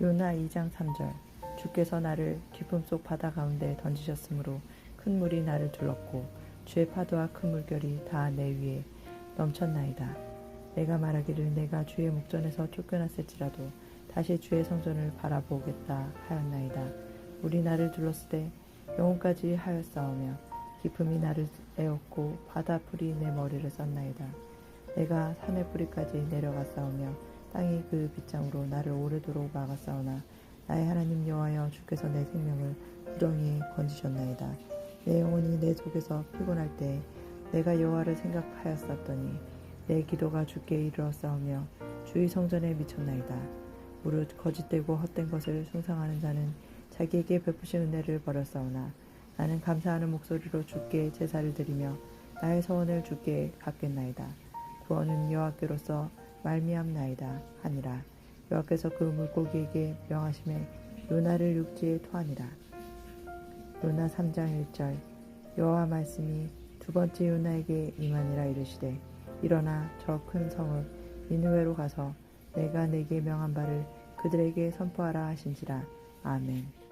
요나 2장 3절 주께서 나를 깊음 속 바다 가운데 던지셨으므로 큰 물이 나를 둘렀고 주의 파도와 큰 물결이 다 내 위에 넘쳤나이다. 내가 말하기를 내가 주의 목전에서 쫓겨났을지라도 다시 주의 성전을 바라보겠다 하였나이다. 물이 나를 둘렀을 때 영혼까지 하였사오며 기품이 나를 에웠고 바다 풀이 내 머리를 썼나이다. 내가 산의 뿌리까지 내려갔사오며 땅이 그 빗장으로 나를 오래도록 막았사오나 나의 하나님 여호와여 주께서 내 생명을 구덩이에 건지셨나이다. 내 영혼이 내 속에서 피곤할 때 내가 여호와를 생각하였었더니 내 기도가 주께 이르렀사오며 주의 성전에 미쳤나이다. 무릇 거짓되고 헛된 것을 숭상하는 자는 자기에게 베푸신 은혜를 버렸사오나 나는 감사하는 목소리로 주께 제사를 드리며 나의 소원을 주께 갚겠나이다. 구원은 여호와께로서 말미암나이다 하니라. 여호와께서 그 물고기에게 명하심에 요나를 육지에 토하니라. 요나 3장 1절 여호와 말씀이 두 번째 요나에게 임하니라 이르시되 일어나 저 큰 성읍 니느웨로 가서 내가 내게 명한 바를 그들에게 선포하라 하신지라 아멘.